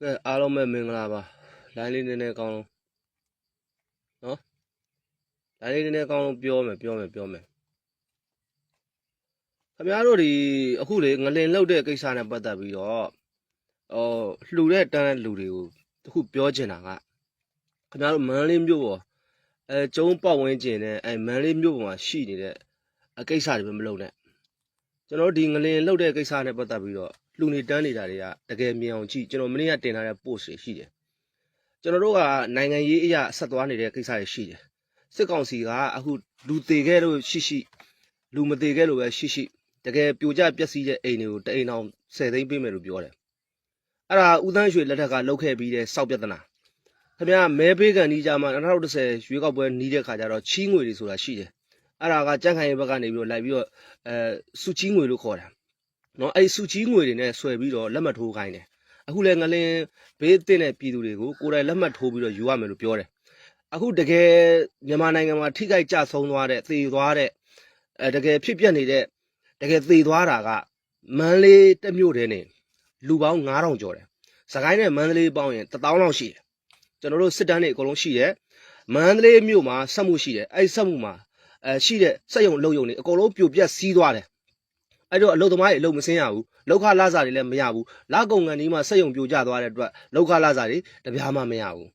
ကဲအားလုံးပဲမင်္ဂလာပါလိုင်းလေးနည်းနည်းကောင်းလုံးနော်လိုင်းလေးနည်းနည်းကောင်းလုံးပြောမယ်ပြောမယ်ပြောမယ်ခင်ဗျားတို့ဒီအခုလေငလင်လောက်တဲ့ကိစ္စနဲ့ပတ်သက်ပြီးတော့ဟောလှူတဲ့တန်းတဲ့လူတွေကိုတခုပြောချင်တာကခင်ဗျားတို့မန်းလေးမြို့ပေါ်အဲကျုံပေါက်ဝင်းကျင်နဲ့အဲမန်းလေးမြို့ပေါ်မှာရှိနေတဲ့အကိစ္စတွေပဲမလုပ်နဲ့ကျွန်တော်တို့ဒီငလင်လောက်တဲ့ကိစ္စနဲ့ပတ်သက်ပြီးတော့ လူနေတန်းနေတာတွေကတကယ်မြင်အောင်ကြည့်ကျွန်တော်မနေ့ကတင်ထားတဲ့ post တွေရှိတယ်ကျွန်တော်တို့ကနိုင်ငံရေးအရာဆက်သွားနေတဲ့ကိစ္စတွေရှိတယ်စစ်ကောင်စီကအခုလူသေးခဲ့လို့ရှိရှိလူမသေးခဲ့လို့ပဲရှိရှိတကယ်ပြိုကျပျက်စီးတဲ့အိမ်တွေကိုတအိမ်အောင်10သိန်းပေးမယ်လို့ပြောတယ်အဲ့ဒါဦးသန်းရွှေလက်ထက်ကလောက်ခဲ့ပြီးတဲ့စောက်ပြဿနာခင်ဗျာမဲပေးကန်နီးကြမှာ2010ရွေးကောက်ပွဲနီးတဲ့ခါကျတော့ချီးငွေတွေဆိုတာရှိတယ်အဲ့ဒါကကြန့်ခိုင်ရဲ့ဘက်ကနေပြီးတော့လိုက်ပြီးတော့အဲစုချီးငွေလို့ခေါ်တယ် နော်အဲ့ဒီစုကြီးငွေတွေနဲ့ဆွဲပြီးတော့လက်မှတ်ထိုးခိုင်းတယ်အခုလည်းငလင်းဘေးတင်တဲ့ပြည်သူတွေကိုကိုယ်တိုင်လက်မှတ်ထိုးပြီးတော့ယူရမယ်လို့ပြောတယ်အခုတကယ်မြန်မာနိုင်ငံမှာထိခိုက်ကြဆုံးသွားတဲ့သေသွားတဲ့အဲတကယ်ဖြစ်ပျက်နေတဲ့တကယ်သေသွားတာကမန္တလေးတစ်မြို့တည်းနဲ့လူပေါင်း9000ကျော်တယ်စကိုင်းနဲ့မန္တလေးပေါင်းရင်1000လောက်ရှိတယ်ကျွန်တော်တို့စစ်တမ်းတွေအကုန်လုံးရှိတယ်မန္တလေးမြို့မှာစက်မှုရှိတယ်အဲ့ဒီစက်မှုမှာအဲရှိတဲ့စက်ရုံအလုပ်ရုံတွေအကုန်လုံးပြိုပြက်စီးသွားတယ် အဲ့တော့အလုတ်သမားတွေအလုတ်မစင်းရဘူးလောက်ခလာစာတွေလည်းမရဘူးလာကုံကန်ဒီမှာစက်ယုံပြိုကျသွားတဲ့အတွက်လောက်ခလာစာတွေတပြားမှမရဘူး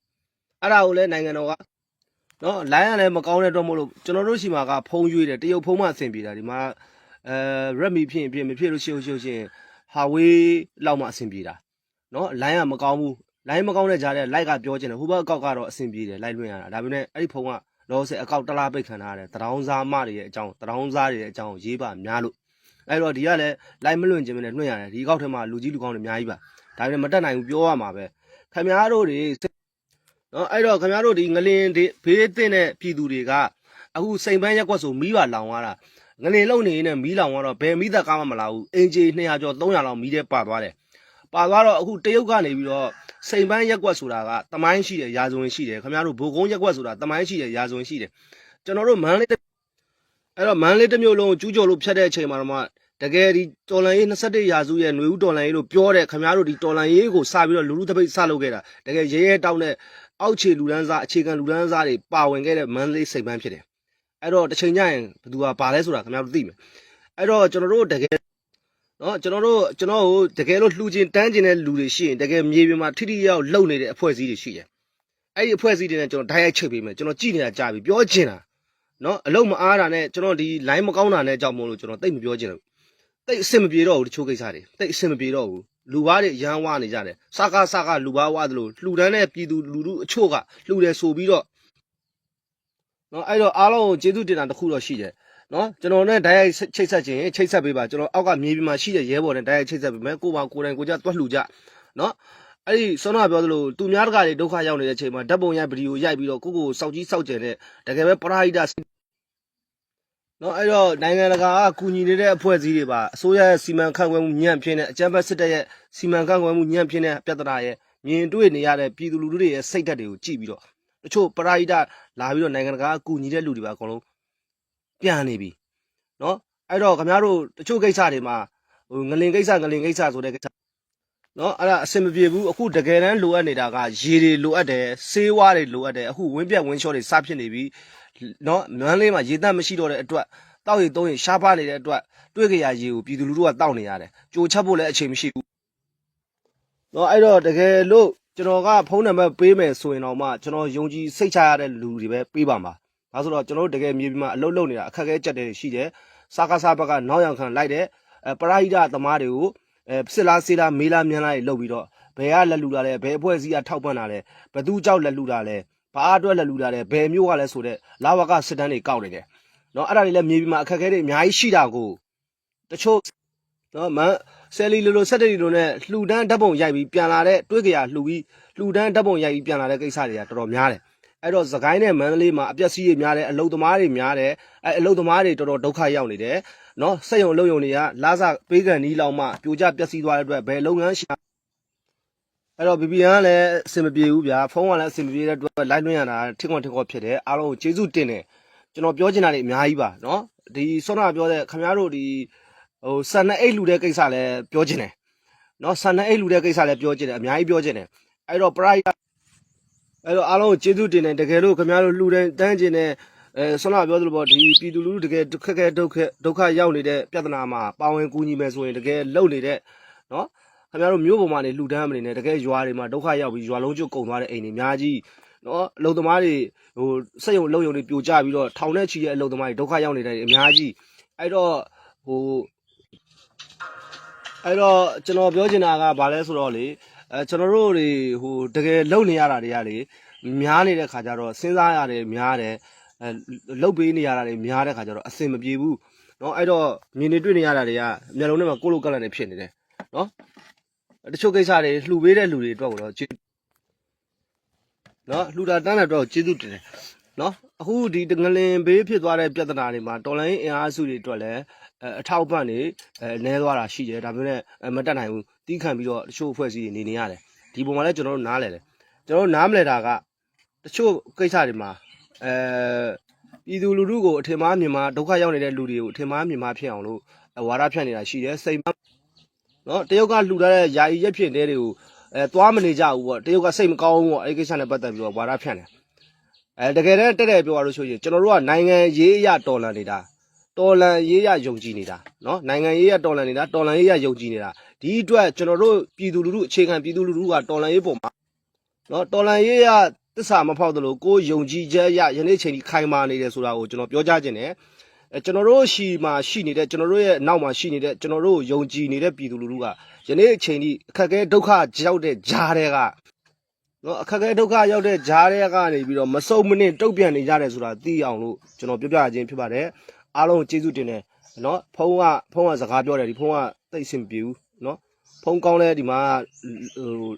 အဲ့ဒါကိုလည်းနိုင်ငံတော်ကနော်လိုင်းရလည်းမကောင်းတဲ့အတွက်မို့လို့ကျွန်တော်တို့ရှိမှာကဖုံးရွေးတယ်တရုတ်ဖုံးမှအဆင်ပြေတာဒီမှာအဲရက်မီဖြစ်ရင်ဖြစ်မဖြစ်လို့ရှိလို့ရှိလို့ရှိရင်ဟာဝေးလောက်မှအဆင်ပြေတာနော်လိုင်းကမကောင်းဘူးလိုင်းမကောင်းတဲ့ကြားထဲလိုက်ကပြောချင်တယ်ဟိုဘက်အကောက်ကတော့အဆင်ပြေတယ်လိုက်လွှင့်ရတာဒါပေမဲ့အဲ့ဒီဖုံးကလောဆယ်အကောက်တလားပိတ်ခံထားရတယ်တရောင်းစားမတွေရဲ့အကြောင်းတရောင်းစားတွေရဲ့အကြောင်းရေးပါများလို့ အဲ့တော့ဒီကလည်းလိုက်မလွင့်ခြင်းမနဲ့လွှင့်ရတယ်ဒီကောက်ထဲမှာလူကြီးလူကောင်းတွေအများကြီးပါဒါပေမဲ့မတက်နိုင်ဘူးပြောရမှာပဲခင်ဗျားတို့တွေနော်အဲ့တော့ခင်ဗျားတို့ဒီငလင်ဒီဘေးတင်တဲ့ပြည်သူတွေကအခုစိန်ပန်းရက်ကွက်ဆိုမီးပါလောင်သွားတာငလင်လုံနေနေမီးလောင်သွားတော့ဘယ်မီးသက်ကားမှမလာဘူးအင်ဂျီ200ကျော်300လောက်မီးတဲ့ပါသွားတယ်ပါသွားတော့အခုတရုတ်ကနေပြီးတော့စိန်ပန်းရက်ကွက်ဆိုတာကတမိုင်းရှိတယ်ရာဇဝင်ရှိတယ်ခင်ဗျားတို့ဘိုကုန်းရက်ကွက်ဆိုတာတမိုင်းရှိတယ်ရာဇဝင်ရှိတယ်ကျွန်တော်တို့မန်းလေးအဲ့တော့မန်းလေးတစ်မျိုးလုံးကျူးကျော်လို့ဖြတ်တဲ့အချိန်မှာတော့မှ တကယ်ဒီတော်လန်ရေး21ရာစုရဲ့ຫນွေဦးတော်လန်ရေးလို့ပြောတဲ့ခင်ဗျားတို့ဒီတော်လန်ရေးကိုစပြီးတော့လူလူတပိတ်စလုပ်ခဲ့တာတကယ်ရဲရဲတောင်းတဲ့အောက်ခြေလူဒန်းစားအခြေခံလူဒန်းစားတွေပါဝင်ခဲ့တဲ့မန်းလေးစိတ်ပန်းဖြစ်တယ်အဲ့တော့တစ်ချိန်ကျရင်ဘယ်သူကပါလဲဆိုတာခင်ဗျားတို့သိမယ်အဲ့တော့ကျွန်တော်တို့တကယ်နော်ကျွန်တော်တို့ကျွန်တော်တို့တကယ်လို့လှူခြင်းတန်းခြင်းတဲ့လူတွေရှိရင်တကယ်မြေပြင်မှာထိထိရောက်လုံနေတဲ့အဖွဲ့အစည်းတွေရှိတယ်အဲ့ဒီအဖွဲ့အစည်းတွေနဲ့ကျွန်တော်ဓာတ်ရိုက်ချိတ်ပေးမယ်ကျွန်တော်ကြည့်နေတာကြားပြီပြောချင်တာနော်အလုံးမအားတာနဲ့ကျွန်တော်ဒီ line မကောင်းတာနဲ့ကြောက်မို့လို့ကျွန်တော်တိတ်မပြောချင်ဘူး တိတ်အဆင်မပြေတော့ဘူးတချို့ကိစ္စတွေတိတ်အဆင်မပြေတော့ဘူးလူဘာတွေရမ်းဝနေကြတယ်စကားစကားလူဘာဝသလိုလှူဒန်းတဲ့ပြည်သူလူလူအချို့ကလှူတယ်ဆိုပြီးတော့နော်အဲ့တော့အားလုံးကိုကျေးဇူးတင်တာတစ်ခုတော့ရှိတယ်နော်ကျွန်တော်နဲ့ဓာတ်ရိုက်ချိတ်ဆက်ခြင်းချိတ်ဆက်ပေးပါကျွန်တော်အောက်ကမြေပြင်မှာရှိတဲ့ရဲဘော်နဲ့ဓာတ်ရိုက်ချိတ်ဆက်ပေးမယ်ကိုပါကိုယ်တိုင်ကိုကြတွက်လှူကြနော်အဲ့ဒီစောနာပြောသလိုသူများတကာတွေဒုက္ခရောက်နေတဲ့အချိန်မှာဓာတ်ပုံရိုက်ဗီဒီယိုရိုက်ပြီးတော့ကိုကိုစောက်ကြီးစောက်ကျင်တဲ့တကယ်ပဲပရာဟိတ နော်အဲ့တော့နိုင်ငံတကာကကူညီနေတဲ့အဖွဲ့အစည်းတွေပါအစိုးရရဲ့စီမံခန့်ခွဲမှုညံ့ဖြစ်နေအကြမ်းဖက်စစ်တပ်ရဲ့စီမံခန့်ခွဲမှုညံ့ဖြစ်နေပြဿနာရဲ့မြင်တွေ့နေရတဲ့ပြည်သူလူထုတွေရဲ့စိတ်ဓာတ်တွေကိုကြည့်ပြီးတော့တချို့ပရာဟိတလာပြီးတော့နိုင်ငံတကာကကူညီတဲ့လူတွေပါအကုန်လုံးပြန်နေပြီနော်အဲ့တော့ခင်ဗျားတို့တချို့ကိစ္စတွေမှာဟိုငလင်ကိစ္စငလင်ကိစ္စဆိုတဲ့ကိစ္စ နော်အဲ့ဒါအဆင်မပြေဘူးအခုတကယ်တမ်းလိုအပ်နေတာကရေတွေလိုအပ်တယ်ဆေးဝါးတွေလိုအပ်တယ်အခုဝင်းပြက်ဝင်းချောတွေစဖြစ်နေပြီနော်မန်းလေးမှာရေတက်မရှိတော့တဲ့အတွက်တောက်ရီသုံးရီရှားပါနေတဲ့အတွက်တွေ့ကြရရေကိုပြည်သူလူထုကတောက်နေရတယ်ကြိုချက်ဖို့လည်းအချိန်မရှိဘူးနော်အဲ့တော့တကယ်လို့ကျွန်တော်ကဖုန်းနံပါတ်ပေးမယ်ဆိုရင်တော့မှကျွန်တော်ယုံကြည်စိတ်ချရတဲ့လူတွေပဲပေးပါမှာဒါဆိုတော့ကျွန်တော်တို့တကယ်မြေပြင်မှာအလုပ်လုပ်နေတာအခက်အခဲကြက်တယ်ရှိတယ်စားကားစားဘက်ကနောက်ရောက်ခံလိုက်တဲ့အဲပရာဟိတသမားတွေကို အဲစစ်လားစေးလားမေးလားမြန်းလားတွေလုပ်ပြီးတော့ဘယ်ကလက်လူလာလဲဘယ်အဖွဲ့အစည်းကထောက်ပံ့တာလဲဘသူကြောက်လက်လူလာလဲဘာအတွက်လက်လူလာလဲဘယ်မျိုးကလဲဆိုတဲ့လာဝကစစ်တမ်းတွေကောက်နေတယ်နော်အဲ့ဒါတွေလည်းမြေပြင်မှာအခက်အခဲတွေအများကြီးရှိတာကိုတချို့နော်မန်ဆယ်လီလိုလိုဆက်တရီလိုနဲ့လှူဒန်းဓာတ်ပုံရိုက်ပြီးပြန်လာတဲ့တွေးကြရလှူပြီးလှူဒန်းဓာတ်ပုံရိုက်ပြီးပြန်လာတဲ့ကိစ္စတွေကတော်တော်များတယ် အဲ့တော့သခိုင်းနဲ့မန္တလေးမှာအပျက်စီးတွေများတယ်အလုသမားတွေများတယ်အဲ့အလုသမားတွေတော်တော်ဒုက္ခရောက်နေတယ်နော်စက်ရုံအလုပ်ရုံတွေကလာစားပေးကန်နီးလောက်မှပြိုကျပျက်စီးသွားတဲ့အတွက်ဘယ်လုပ်ငန်းရှာအဲ့တော့ VPN ကလည်းအဆင်မပြေဘူးဗျာဖုန်းကလည်းအဆင်မပြေတဲ့အတွက် line လွှင့်ရတာထိခွန်ထိခွန်ဖြစ်တယ်အားလုံးကိုကျေးဇူးတင်တယ်ကျွန်တော်ပြောချင်တာတွေအများကြီးပါနော်ဒီဆောနာပြောတဲ့ခင်ဗျားတို့ဒီဟိုဆန်နဲ့အိတ်လူတဲ့ကိစ္စလည်းပြောချင်တယ်နော်ဆန်နဲ့အိတ်လူတဲ့ကိစ္စလည်းပြောချင်တယ်အများကြီးပြောချင်တယ်အဲ့တော့ price အဲ့တော့အားလုံးကိုကျေးဇူးတင်တယ်တကယ်လို့ခင်ဗျားတို့လှူတဲ့တန်းကျင်တဲ့အဲဆွမ်းလာပြောသလိုပေါ့ဒီပြည်သူလူထုတကယ်ခက်ခဲဒုက္ခဒုက္ခရောက်နေတဲ့ပြဿနာမှာပါဝင်ကူညီမယ်ဆိုရင်တကယ်လှုပ်နေတဲ့နော်ခင်ဗျားတို့မျိုးပေါ်မှာနေလှူဒန်းမနေနဲ့တကယ်ရွာတွေမှာဒုက္ခရောက်ပြီးရွာလုံးကျွတ်ကုန်သွားတဲ့အိမ်တွေအများကြီးနော်အလုံသမားတွေဟိုစက်ရုံလုံရုံတွေပြိုကျပြီးတော့ထောင်နဲ့ချီရဲ့အလုံသမားတွေဒုက္ခရောက်နေတဲ့အများကြီးအဲ့တော့ဟိုအဲ့တော့ကျွန်တော်ပြောချင်တာကဘာလဲဆိုတော့လေ အဲကျွန်တော်တို့တွေဟိုတကယ်လုံနေရတာတွေကလေများနေတဲ့ခါကျတော့စဉ်းစားရတယ်များတယ်အဲလှုပ်ပေးနေရတာတွေများတဲ့ခါကျတော့အဆင်မပြေဘူးเนาะအဲ့တော့မြင်နေတွေ့နေရတာတွေကမျက်လုံးထဲမှာကိုလိုကက်လက်နေဖြစ်နေတယ်เนาะတချို့ကိစ္စတွေလှူပေးတဲ့လူတွေအတွက်ကိုတော့ကျေးเนาะလှူတာတန်းတဲ့အတွက်ကိုကျေးဇူးတင်တယ် နော်အခုဒီတငလင်ဘေးဖြစ်သွားတဲ့ပြဿနာတွေမှာတော်လိုင်းအင်အားစုတွေအတွက်လည်းအထောက်ပံ့နေအဲနဲသွားတာရှိတယ်ဒါပေမဲ့မတက်နိုင်ဘူးတီးခံပြီးတော့တချို့အဖွဲ့အစည်းတွေနေနေရတယ်ဒီပုံမှာလည်းကျွန်တော်တို့နားလည်တယ်ကျွန်တော်တို့နားမလည်တာကတချို့ကိစ္စတွေမှာအဲပြည်သူလူထုကိုအထင်မှားမြင်မှာဒုက္ခရောက်နေတဲ့လူတွေကိုအထင်မှားမြင်မှာဖြစ်အောင်လို့ဝါဒဖြန့်နေတာရှိတယ်စိတ်နော်တရုတ်ကလှူထားတဲ့ယာယီရက်ဖြစ်တဲ့တွေကိုအဲသွားမနေကြဘူးပေါ့တရုတ်ကစိတ်မကောင်းဘူးပေါ့အဲဒီကိစ္စနဲ့ပတ်သက်ပြီးတော့ဝါဒဖြန့်တယ် အဲတကယ်တမ်းတက်တယ်ပြောရလို့ဆိုရင်ကျွန်တော်တို့ကနိုင်ငံရေးအရတော်လှန်နေတာတော်လှန်ရေးရယုံကြည်နေတာနော်နိုင်ငံရေးရတော်လှန်နေတာတော်လှန်ရေးရယုံကြည်နေတာဒီအတွက်ကျွန်တော်တို့ပြည်သူလူထုအခြေခံပြည်သူလူထုကတော်လှန်ရေးပုံမှာနော်တော်လှန်ရေးရသစ္စာမဖောက်သလိုကိုယ်ယုံကြည်ချက်ရယနေ့ချိန်ထိခိုင်မာနေတယ်ဆိုတာကိုကျွန်တော်ပြောကြားခြင်းတယ်အဲကျွန်တော်တို့ရှိမှာရှိနေတဲ့ကျွန်တော်တို့ရဲ့နောက်မှာရှိနေတဲ့ကျွန်တော်တို့ယုံကြည်နေတဲ့ပြည်သူလူထုကယနေ့အချိန်ထိအခက်အခဲဒုက္ခရောက်တဲ့ဂျားတွေက နော်အခက်အခဲဒုက္ခရောက်တဲ့ဂျားတွေကနေပြီးတော့မစုံမနစ်တုတ်ပြန်နေကြတယ်ဆိုတာသိအောင်လို့ကျွန်တော်ပြောပြခြင်းဖြစ်ပါတယ်အားလုံးကျေးဇူးတင်တယ်နော်ဖုန်းကဖုန်းကစကားပြောတယ်ဒီဖုန်းကသိပ်အဆင်မပြေဘူးနော်ဖုန်းကောင်းလဲဒီမှာဟို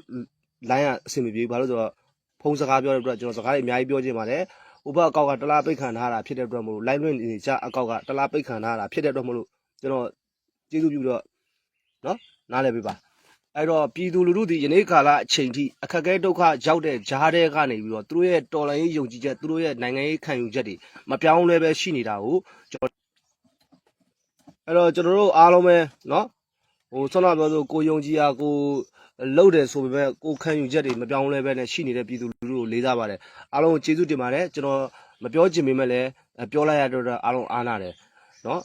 line ကအဆင်မပြေဘူးဘာလို့ဆိုတော့ဖုန်းစကားပြောတဲ့အတွက်ကျွန်တော်စကားတွေအများကြီးပြောခြင်းပါတယ်ဥပအကောက်ကတလားပိတ်ခံထားတာဖြစ်တဲ့အတွက်မလို့ line လွင့်နေကြအကောက်ကတလားပိတ်ခံထားတာဖြစ်တဲ့အတွက်မလို့ကျွန်တော်ကျေးဇူးပြုတော့နော်နားလည်ပေးပါ အဲ့တော့ပြည်သူလူထုဒီယနေ့ကာလအချိန်ထိအခက်အခဲဒုက္ခရောက်တဲ့ဂျားတဲ့ကနေပြီးတော့သူတို့ရဲ့တော်လှန်ရေးယုံကြည်ချက်သူတို့ရဲ့နိုင်ငံရေးခံယူချက်တွေမပြောင်းလဲပဲရှိနေတာကိုကျွန်တော်အဲ့တော့ကျွန်တော်တို့အားလုံးပဲနော်ဟိုဆွမ်းနာပြောဆိုကိုယုံကြည်ရာကိုလှုပ်တယ်ဆိုပေမဲ့ကိုခံယူချက်တွေမပြောင်းလဲပဲနဲ့ရှိနေတဲ့ပြည်သူလူထုကိုလေးစားပါတယ်အားလုံးကိုကျေးဇူးတင်ပါတယ်ကျွန်တော်မပြောချင်ပေမဲ့လည်းပြောလိုက်ရတော့အားလုံးအားနာတယ်နော်